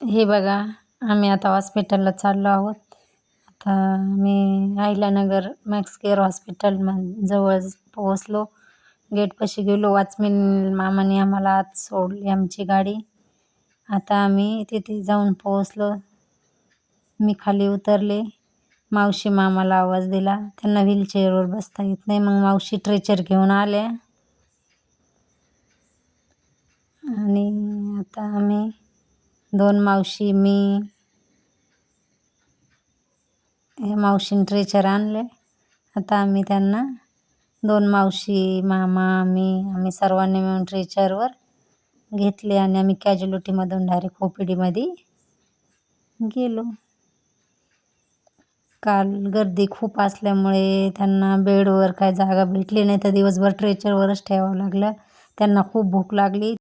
हे बघा आम्ही आता हॉस्पिटलला चाललो आहोत. आता मी अहिल्यानगर मॅक्स केअर हॉस्पिटल जवळ पोहोचलो. गेटपाशी गेलो. वॉचमेन मामाने आम्हाला आत सोडली आमची गाडी. आता आम्ही तिथे जाऊन पोहोचलो. मी खाली उतरले. मावशी मामाला आवाज दिला. त्यांना व्हीलचेअरवर बसता येत नाही. मग मावशी ट्रेचर घेऊन आल्या आणि आता आम्ही दोन मावशी मी हे मावशीन ट्रेचर आणले. आता आम्ही त्यांना दोन मावशी मामा आम्ही आम्ही सर्वांनी मिळून ट्रेचरवर घेतले आणि आम्ही कॅज्युलिटीमधून डायरेक्ट ओपीडीमध्ये गेलो. काल गर्दी खूप असल्यामुळे त्यांना बेडवर काय जागा भेटली नाही तर दिवसभर ट्रेचरवरच ठेवावं लागलं. त्यांना खूप भूक लागली.